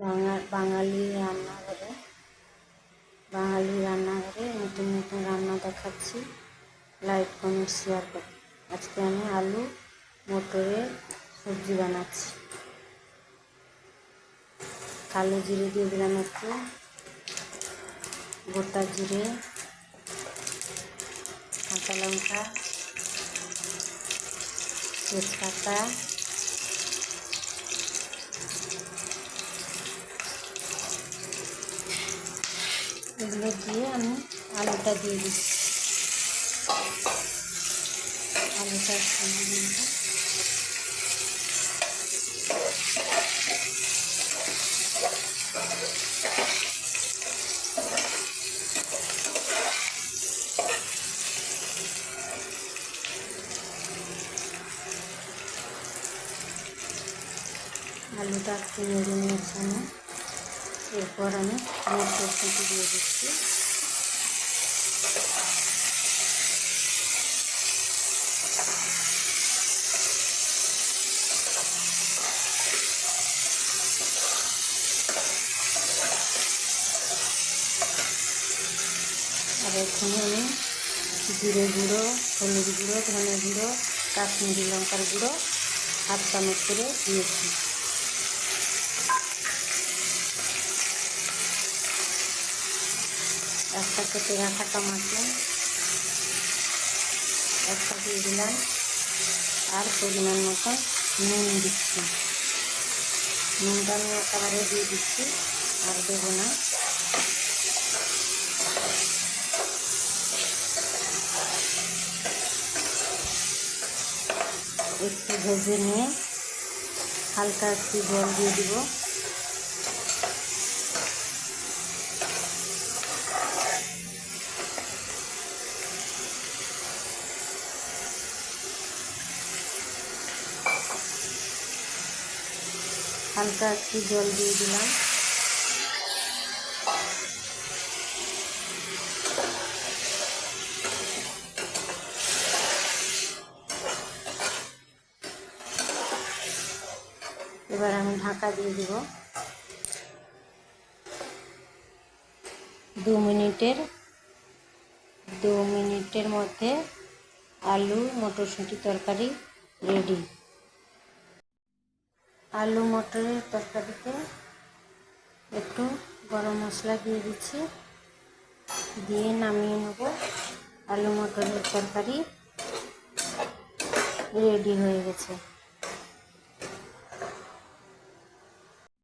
বাঙা, বাঙালি রান্নাঘরে বাঙালি রান্নাঘরে নতুন নতুন রান্না দেখাচ্ছি। লাইক কমেন্ট শেয়ার করো। আজকে আমি আলু মটরের সবজি বানাচ্ছি। কালো জিরে দিয়ে দিলাম একটু। গোটা জিরে, কাঁচা লঙ্কা, তেজপাতা এগুলো দিয়ে আমি আলুটা দিয়ে দিচ্ছি। আলুটা আলুটা একটু নেড়ে নিয়েছি আমি এরপর আমি মটরশুঁটি দিয়ে দিচ্ছি। আর এখানে আমি জিরে গুঁড়ো, হলুদ গুঁড়ো, ধনে গুঁড়ো, কাশ্মীরি লঙ্কার গুঁড়ো হাফ চামচ করে দিয়েছি। কেটে রাখা টমাটো, একটা দিয়ে দিলাম। আর পরিমাণ মতো নুন দিচ্ছি। নুনটা আমি একেবারে দিয়ে দিচ্ছি, আর দেবো না। একটু ভেজে নিয়ে হালকা একটু জল দিয়ে দিব। হালকা একটু জল দিয়ে দিলাম। এবার আমি ঢাকা দিয়ে দিব। দু মিনিটের দু মিনিটের মধ্যে আলু, মটরশুঁটি তরকারি রেডি। আলু মটরের তরকারিতে একটু গরম মশলা দিয়ে দিচ্ছি। দিয়ে নামিয়ে নেব। আলু মটরের তরকারি রেডি হয়ে গেছে।